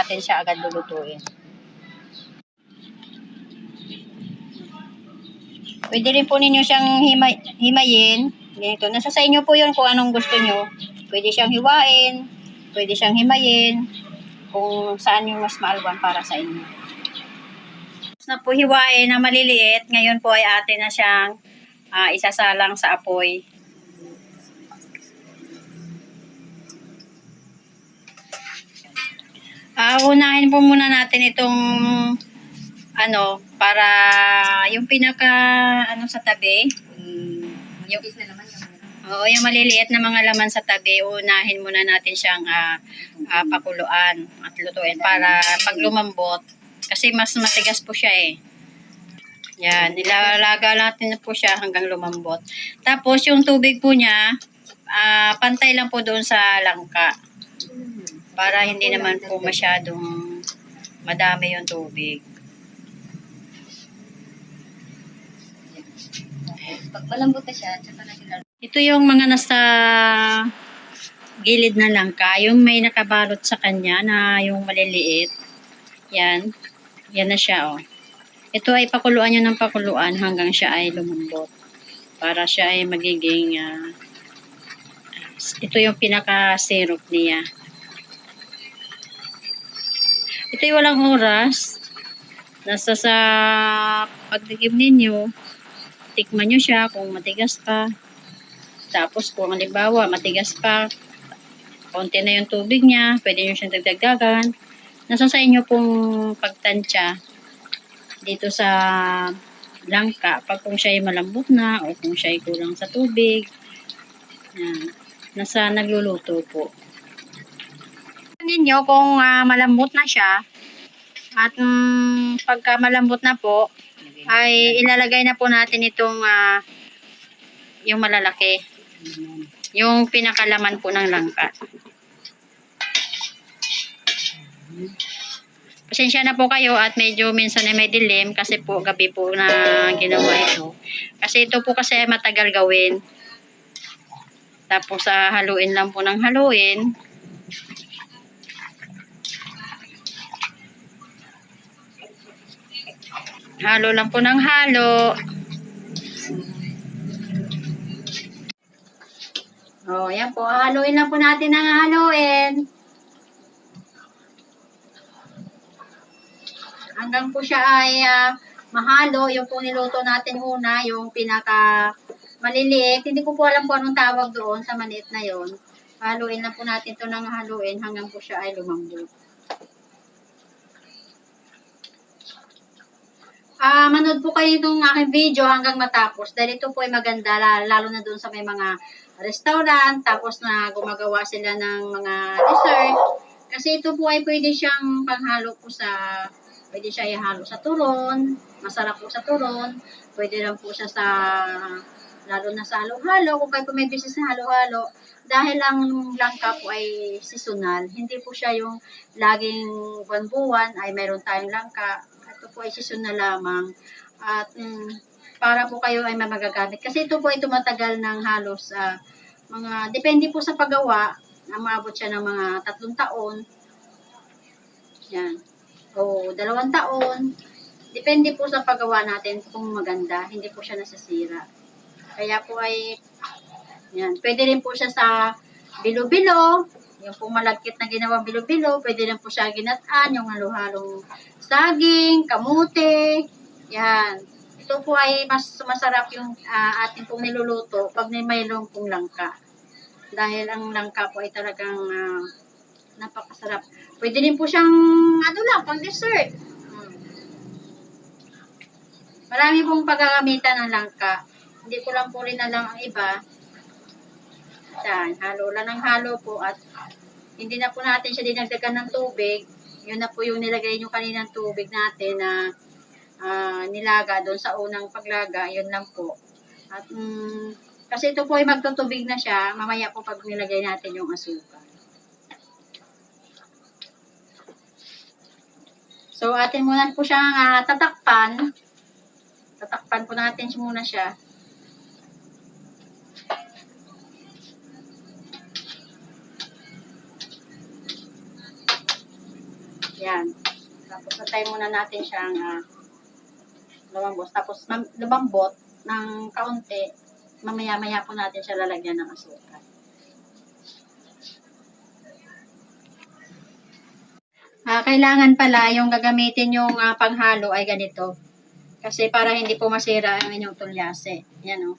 atin siya agad lulutuin. Pwede rin po ninyo siyang himay, himayin. Ganito. Nasa sa inyo po yun kung anong gusto nyo. Pwede siyang hiwain. Pwede siyang himayin. Kung saan yung mas maalwan para sa inyo. Tapos na po hiwain na maliliit. Ngayon po ay atin na siyang ah, isasalang sa apoy. Ah, unahin po muna natin itong ano para yung pinaka ano sa tabi. Yung Is na naman yung. Oo, yung maliliit na mga laman sa tabi, unahin muna natin siyang ah, ah, pakuluan at lutuin para pag lumambot, kasi mas matigas po siya eh. Yan, nilalaga natin po siya hanggang lumambot. Tapos yung tubig po niya, ah, pantay lang po doon sa langka para hindi naman po masyadong madami yung tubig. Pag malambot na siya, tsaka na. Ito yung mga nasa gilid na langka, yung may nakabalot sa kanya na yung maliliit. Yan. Yan na siya, oh. Ito ay pakuluan nyo ng pakuluan hanggang siya ay lumambot. Para siya ay magiging, ah, ito yung pinaka-syrup niya. Ito yung walang oras. Nasa sa pagtigim ninyo, tikman nyo siya kung matigas pa. Tapos kung halimbawa matigas pa, konti na yung tubig niya, pwede nyo siyang dagdagagan. Nasa sa inyo pong pagtansya dito sa langka, pag kung siya ay malambot na o kung siya ay kulang sa tubig. Nasa nagluluto po. Ninyo kung ah, malambot na siya at mm, pagka malambot na po, ay ilalagay na po natin itong ah, yung malalaki. Yung pinakalaman po ng langka. Pasensya na po kayo at medyo minsan ay may dilim kasi po gabi po na ginawa ito. Kasi ito po kasi ay matagal gawin. Tapos sa haluin lang po ng haluin. Halo lang po ng halo. Oh, yan po. Haluin lang po natin ng haluin. Hanggang po siya ay ah, mahalo. Yung po niluto natin una, yung pinaka maliliit. Hindi ko po alam kung anong tawag doon sa maliit na yon. Haluin lang po natin to ng haluin hanggang po siya ay lumambot. Ah, manood po kayo itong aking video hanggang matapos. Dahil ito po ay maganda, la- lalo na doon sa may mga restaurant, tapos na gumagawa sila ng mga dessert. Kasi ito po ay pwede siyang panghalo po sa, pwede siya ihalo sa turon, masarap po sa turon, pwede lang po siya sa, lalo na sa halo-halo, kung kayo po may business na halo-halo, dahil ang langka po ay seasonal, hindi po siya yung laging buwan-buwan ay mayroon tayong langka, po ay seasonal lamang, at mm, para po kayo ay magagamit. Kasi ito po ay tumatagal ng halos ah, mga, depende po sa paggawa, umabot siya ng mga tatlong taon. Yan. O dalawang taon. Depende po sa paggawa natin kung maganda. Hindi po siya nasasira. Kaya po ay, yan. Pwede rin po siya sa bilo-bilo. Yung po malagkit na ginawang bilo-bilo. Pwede rin po siya ginataan. Yung halo-halong saging, kamote. Yan. Ito po ay mas masarap yung ah, ating pong niluluto pag may pong langka. Dahil ang langka po ay talagang ah, napakasarap. Pwede din po siyang ano lang, pang dessert. Hmm. Marami pong paggagamitan ng langka. Hindi ko lang po rin alam ang iba. Yan, halo lang ng halo po at hindi na po natin siya dinagdagan ng tubig. Yun na po yung nilagay nyo kaninang tubig natin na ah, nilaga doon sa unang paglaga. Yun lang po. At mm, kasi ito po ay magtutubig na siya. Mamaya po pag nilagay natin yung asukal. So, atin muna po siyang ah, tatakpan. Tatakpan po natin siya muna siya. Yan. Tapos natay muna natin siyang uh, lumambot. Tapos mam- lumambot ng kaunti. Mamaya-maya po natin siya lalagyan ng asukal. Ah, kailangan pala yung gagamitin yung ah, panghalo ay ganito. Kasi para hindi po masira ang inyong tulyase. Yan o.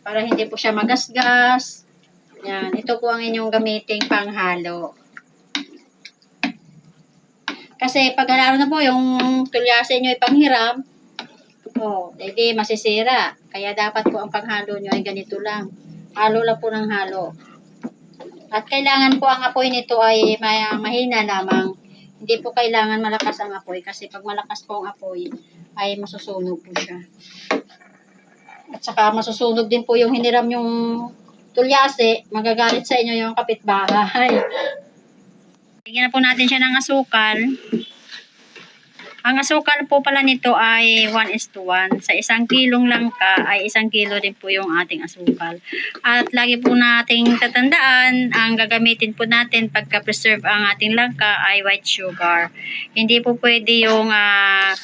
Para hindi po siya magasgas. Yan. Ito po ang inyong gamiting panghalo. Kasi pag lalo na po yung tulyase nyo ay panghiram, oh, edi masisira. Kaya dapat po ang panghalo nyo ay ganito lang. Halo lang po ng halo. At kailangan po ang apoy nito ay mahina lamang. Hindi po kailangan malakas ang apoy kasi pag malakas po ang apoy ay masusunog po siya. At saka masusunog din po yung hiniram yung tulyase, magagalit sa inyo yung kapitbahay. Bigyan na po natin siya ng asukal. Ang asukal po pala nito ay 1 is to 1. Sa isang kilong langka ay isang kilo din po yung ating asukal. At lagi po nating tatandaan, ang gagamitin po natin pagka-preserve ang ating langka ay white sugar. Hindi po pwede yung ah,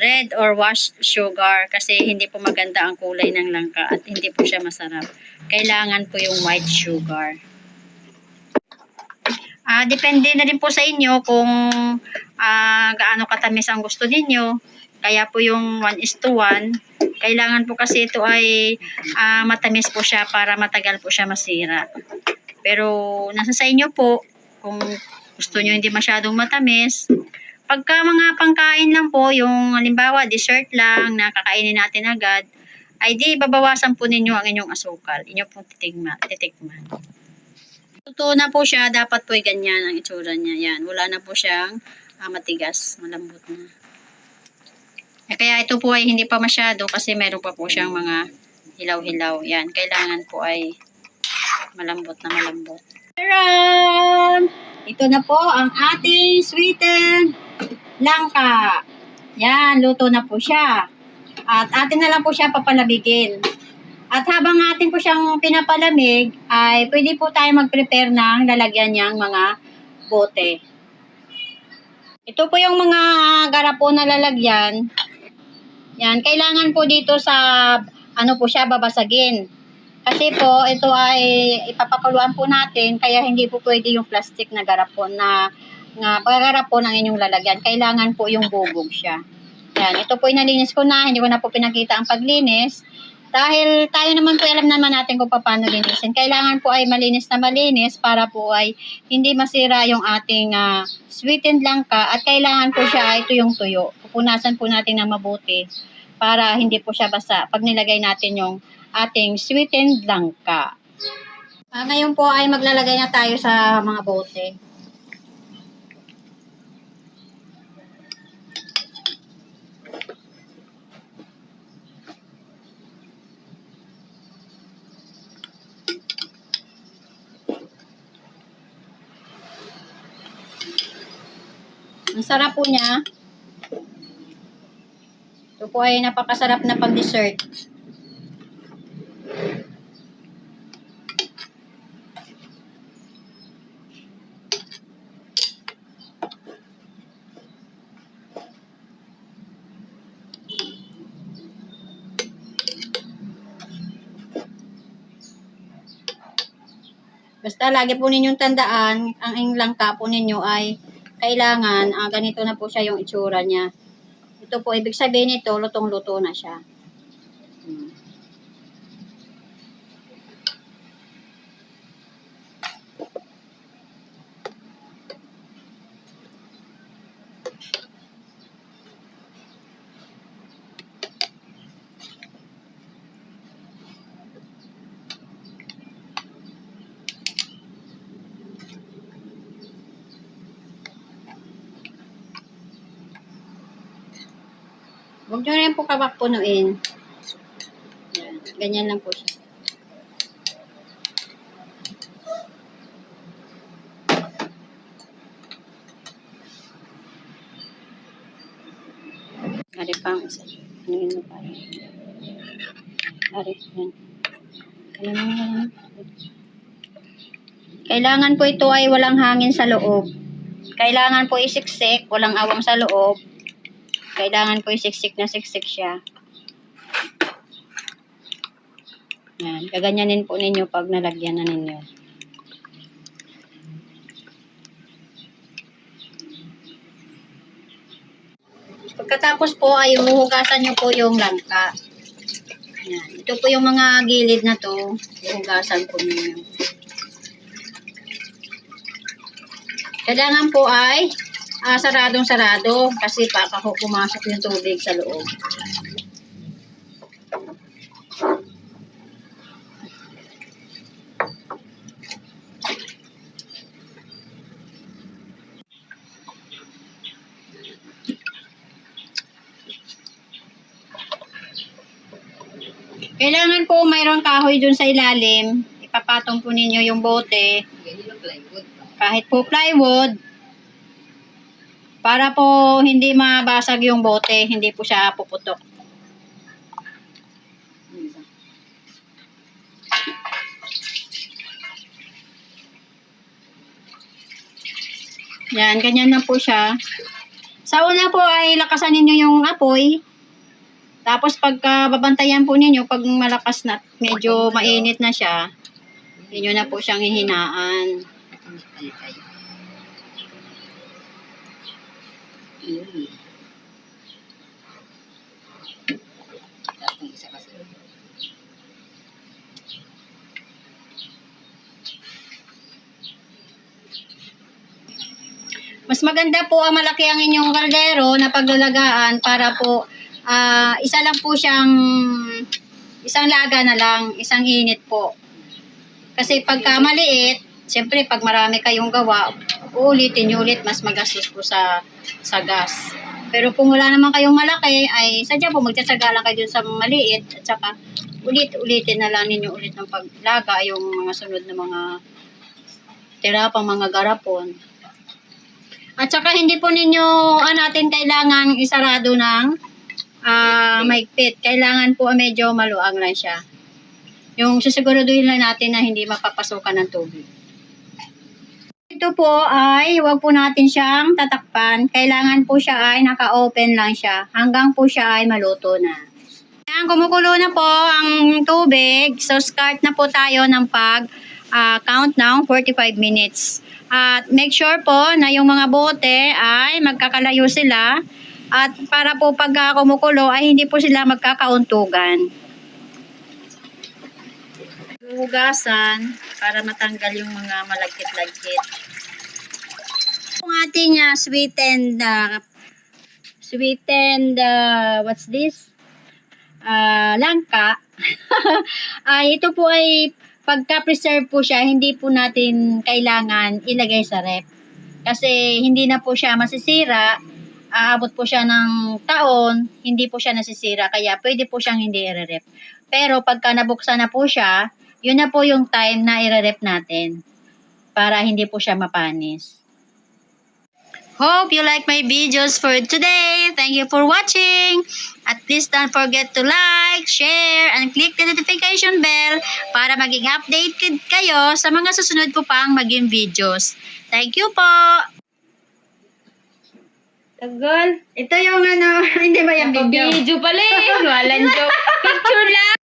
red or washed sugar kasi hindi po maganda ang kulay ng langka at hindi po siya masarap. Kailangan po yung white sugar. Ah, depende na din po sa inyo kung ah, gaano katamis ang gusto ninyo. Kaya po yung 1 is to 1, kailangan po kasi ito ay ah, matamis po siya para matagal po siya masira. Pero nasa sa inyo po kung gusto nyo hindi masyadong matamis. Pagka mga pangkain lang po, yung halimbawa dessert lang na kakainin natin agad, ay di babawasan po ninyo ang inyong asukal. Inyo pong titigma, titikman. Totoo na po siya, dapat po ganyan ang itsura niya. Yan, wala na po siyang ah, matigas, malambot na. Eh, kaya ito po ay hindi pa masyado kasi meron pa po siyang mga hilaw-hilaw. Yan, kailangan po ay malambot na malambot. Meron! Ito na po ang ating sweetened langka. Yan, luto na po siya. At atin na lang po siya papalabigin. At habang atin po siyang pinapalamig, ay pwede po tayo mag-prepare ng lalagyan niyang mga bote. Ito po yung mga garapon na lalagyan. Yan, kailangan po dito sa ano po siya babasagin. Kasi po ito ay ipapakuluan po natin kaya hindi po pwede yung plastic na garapon na nga paggarapon ang inyong lalagyan. Kailangan po yung bubog siya. Yan, ito po inalinis ko na, hindi ko na po pinakita ang paglinis. Dahil tayo naman po alam naman natin kung paano linisin. Kailangan po ay malinis na malinis para po ay hindi masira yung ating ah, sweetened langka at kailangan po siya ay tuyong-tuyo. Pupunasan po natin ng mabuti para hindi po siya basa pag nilagay natin yung ating sweetened langka. Ah, ngayon po ay maglalagay na tayo sa mga bote. Ang sarap po niya. Ito po ay napakasarap na pang-dessert. Basta lagi po ninyong tandaan, ang langka po ninyo ay kailangan, ah, ganito na po siya yung itsura niya. Ito po, ibig sabihin nito, lutong-luto na siya. Huwag nyo rin po kabakpunuin. Yan. Ganyan lang po siya. Ari pang isa. Ano yun mo pare? Ari, yan. Ano mo yan? Kailangan po ito ay walang hangin sa loob. Kailangan po isiksik, walang awang sa loob. Kailangan po isiksik na siksik siya. Yan, gaganyanin po ninyo pag nalagyan na ninyo. Pagkatapos po ay huhugasan nyo po yung langka. Yan. Ito po yung mga gilid na to. Huhugasan po ninyo. Kailangan po ay ah, saradong sarado kasi baka ho pumasok yung tubig sa loob. Kailangan po mayroong kahoy dun sa ilalim. Ipapatong po ninyo yung bote. Kahit po plywood. Para po hindi mabasag yung bote, hindi po siya puputok. Yan, ganyan na po siya. Sa una po ay lakasan ninyo yung apoy. Tapos pagka babantayan po ninyo, pag malakas na, medyo mainit na siya, inyo na po siyang hihinaan. Mas maganda po ang malaki ang inyong kaldero na paglalagaan para po ah, isa lang po siyang isang laga na lang, isang init po. Kasi pagka maliit, siyempre pag marami kayong gawa, uulitin ulit, mas magastos po sa, sa gas. Pero kung wala naman kayong malaki, ay sadya po magtsatsaga lang kayo dun sa maliit at saka ulit-ulitin na lang ninyo ulit ng paglaga yung mga sunod na mga tira pang mga garapon. At saka hindi po ninyo ah, natin kailangan isarado ng ah maigpit. Kailangan po medyo maluang lang siya. Yung sisiguraduhin lang natin na hindi mapapasukan ng tubig. Ito po ay wag po natin siyang tatakpan. Kailangan po siya ay naka-open lang siya hanggang po siya ay maluto na. Ayan, kumukulo na po ang tubig. So, start na po tayo ng pag ah, count ng 45 minutes. At make sure po na yung mga bote ay magkakalayo sila at para po pag ah, kumukulo ay hindi po sila magkakauntugan. Hugasan para matanggal yung mga malagkit-lagkit. Yung ating uh, sweetened uh, sweetened uh, what's this? ah langka. ay ito po ay pagka-preserve po siya, hindi po natin kailangan ilagay sa rep. Kasi hindi na po siya masisira, aabot po siya ng taon, hindi po siya nasisira, kaya pwede po siyang hindi i-rep. Pero pagka nabuksan na po siya, yun na po yung time na i-rep natin para hindi po siya mapanis. Hope you like my videos for today. Thank you for watching. At please don't forget to like, share, and click the notification bell para maging updated kayo sa mga susunod ko pang maging videos. Thank you po! Tagal. Ito yung ano, hindi ba yung video? Video pala eh. Walang joke. Picture lang.